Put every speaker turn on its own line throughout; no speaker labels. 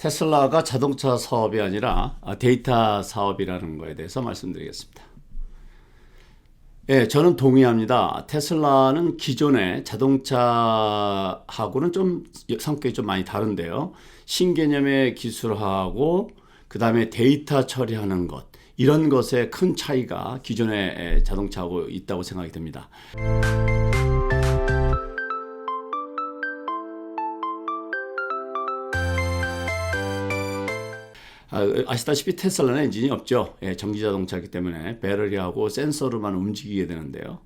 테슬라가 자동차 사업이 아니라 아, 데이터 사업이라는 거에 대해서 말씀드리겠습니다. 예, 저는 동의합니다. 테슬라는 기존의 자동차하고는 좀 성격이 좀 많이 다른데요. 신개념의 기술하고 그 다음에 데이터 처리하는 것 이런 것에 큰 차이가 기존의 자동차하고 있다고 생각이 됩니다. 아, 아시다시피 테슬라는 엔진이 없죠. 예, 전기 자동차이기 때문에 배터리하고 센서로만 움직이게 되는데요.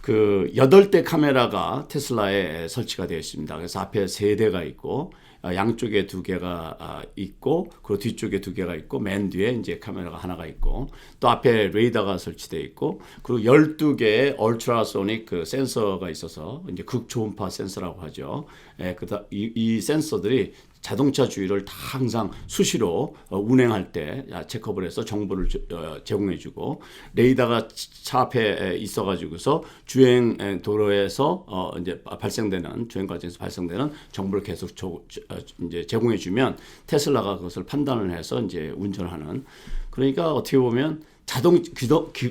그 여덟 대 카메라가 테슬라에 설치가 되어 있습니다. 그래서 앞에 세 대가 있고 아, 양쪽에 두 개가 아, 있고 그리고 뒤쪽에 두 개가 있고 맨 뒤에 이제 카메라가 하나가 있고 또 앞에 레이더가 설치되어 있고 그리고 12개의 얼트라소닉 그 센서가 있어서 이제 극초음파 센서라고 하죠. 예, 그다 이, 이 센서들이 자동차 주위를 다 항상 수시로 어, 운행할 때 체크업을 해서 정보를 주, 어, 제공해주고 레이더가 차 앞에 있어가지고서 주행 도로에서 어, 이제 발생되는 주행 과정에서 발생되는 정보를 계속 이제 제공해 주면 테슬라가 그것을 판단을 해서 이제 운전하는. 그러니까 어떻게 보면 자동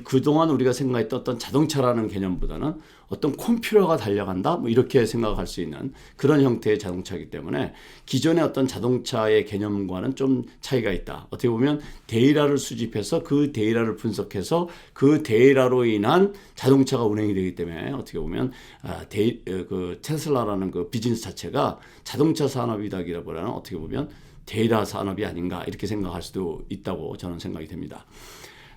그동안 우리가 생각했던 어떤 자동차라는 개념보다는 어떤 컴퓨터가 달려간다 뭐 이렇게 생각할 수 있는 그런 형태의 자동차이기 때문에 기존의 어떤 자동차의 개념과는 좀 차이가 있다. 어떻게 보면 데이터를 수집해서 그 데이터를 분석해서 그 데이터로 인한 자동차가 운행이 되기 때문에 어떻게 보면 아, 데이, 어, 그 테슬라라는 그 비즈니스 자체가 자동차 산업이다기보다는 어떻게 보면 데이터 산업이 아닌가 이렇게 생각할 수도 있다고 저는 생각이 됩니다.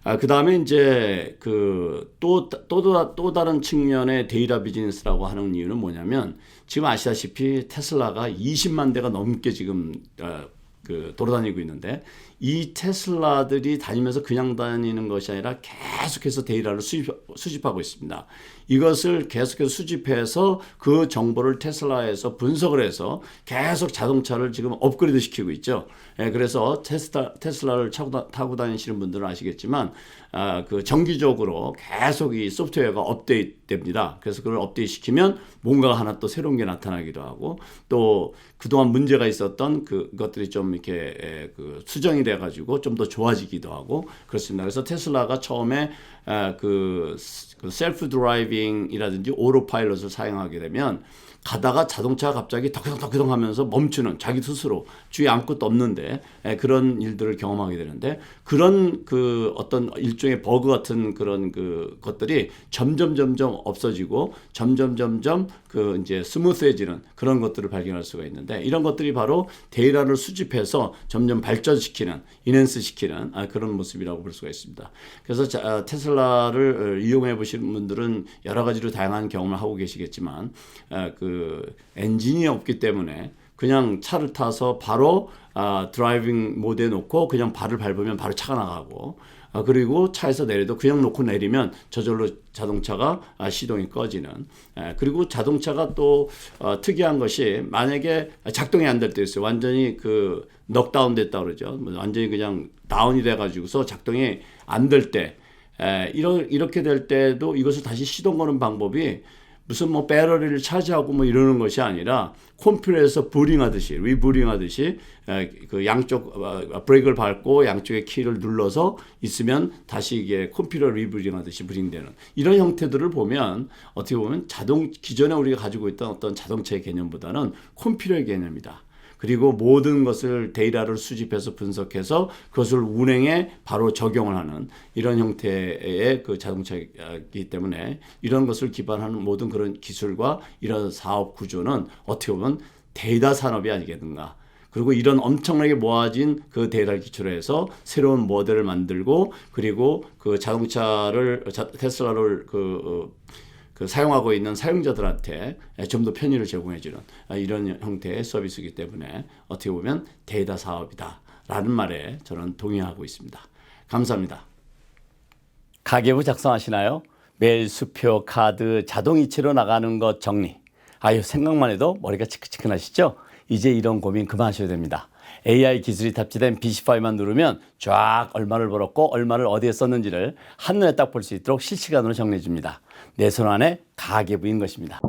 아, 그 다음에 이제 그 또, 또, 또 다른 측면의 데이터 비즈니스라고 하는 이유는 뭐냐면 지금 아시다시피 테슬라가 20만 대가 넘게 지금 어, 그 돌아다니고 있는데 이 테슬라들이 다니면서 그냥 다니는 것이 아니라 계속해서 데이터를 수집, 수집하고 있습니다. 이것을 계속해서 수집해서 그 정보를 테슬라에서 분석을 해서 계속 자동차를 지금 업그레이드 시키고 있죠. 예, 그래서 테슬라, 테슬라를 타고, 타고 다니시는 분들은 아시겠지만 아, 그 정기적으로 계속 이 소프트웨어가 업데이트 됩니다. 그래서 그걸 업데이트 시키면 뭔가 하나 또 새로운 게 나타나기도 하고 또 그동안 문제가 있었던 그 것들이 좀 이렇게 에, 그 수정이 돼 가지고 좀 더 좋아지기도 하고 그렇습니다. 그래서 테슬라가 처음에 에, 그, 그 셀프 드라이빙이라든지 오로 파일럿을 사용하게 되면 가다가 자동차가 갑자기 덕크덕덕 하면서 멈추는 자기 스스로 주위에 아무것도 없는데 에, 그런 일들을 경험하게 되는데 그런 그 어떤 일종의 버그 같은 그런 그 것들이 점점 점점 없어지고 점점 점점 그 이제 스무스해지는 그런 것들을 발견할 수가 있는데 이런 것들이 바로 데이터를 수집해서 점점 발전시키는 인핸스 시키는 아, 그런 모습이라고 볼 수가 있습니다. 그래서 자, 아, 테슬라 를 이용해 보시는 분들은 여러 가지로 다양한 경험을 하고 계시겠지만 아, 그 엔진이 없기 때문에 그냥 차를 타서 바로 아, 드라이빙 모드에 놓고 그냥 발을 밟으면 바로 차가 나가고 아, 그리고 차에서 내려도 그냥 놓고 내리면 저절로 자동차가 아, 시동이 꺼지는. 에, 그리고 자동차가 또 어, 특이한 것이 만약에 작동이 안 될 때 있어요. 완전히 그 넉다운 됐다 그러죠. 뭐 완전히 그냥 다운이 돼가지고서 작동이 안 될 때. 에, 이런 이렇게 될 때도 이것을 다시 시동 거는 방법이 무슨 뭐 배터리를 차지하고 뭐 이러는 것이 아니라 컴퓨터에서 브링 하듯이 리브링 하듯이 그 양쪽 어, 브레이크를 밟고 양쪽에 키를 눌러서 있으면 다시 이게 컴퓨터 리브링 하듯이 브링되는 이런 형태들을 보면 어떻게 보면 자동 기존에 우리가 가지고 있던 어떤 자동차의 개념보다는 컴퓨터의 개념이다. 그리고 모든 것을 데이터를 수집해서 분석해서 그것을 운행에 바로 적용을 하는 이런 형태의 그 자동차이기 때문에 이런 것을 기반하는 모든 그런 기술과 이런 사업 구조는 어떻게 보면 데이터 산업이 아니겠는가. 그리고 이런 엄청나게 모아진 그 데이터를 기초로 해서 새로운 모델을 만들고 그리고 그 자동차를 테슬라를 그 어, 그 사용하고 있는 사용자들한테 좀 더 편의를 제공해주는 이런 형태의 서비스이기 때문에 어떻게 보면 데이터 사업이다라는 말에 저는 동의하고 있습니다. 감사합니다. 가계부 작성하시나요? 매일 수표, 카드, 자동이체로 나가는 것 정리. 아유 생각만 해도 머리가 치크치크하시죠? 이제 이런 고민 그만하셔야 됩니다. AI 기술이 탑재된 BC5만 누르면 쫙 얼마를 벌었고 얼마를 어디에 썼는지를 한눈에 딱 볼 수 있도록 실시간으로 정리해 줍니다. 내 손 안에 가계부인 것입니다.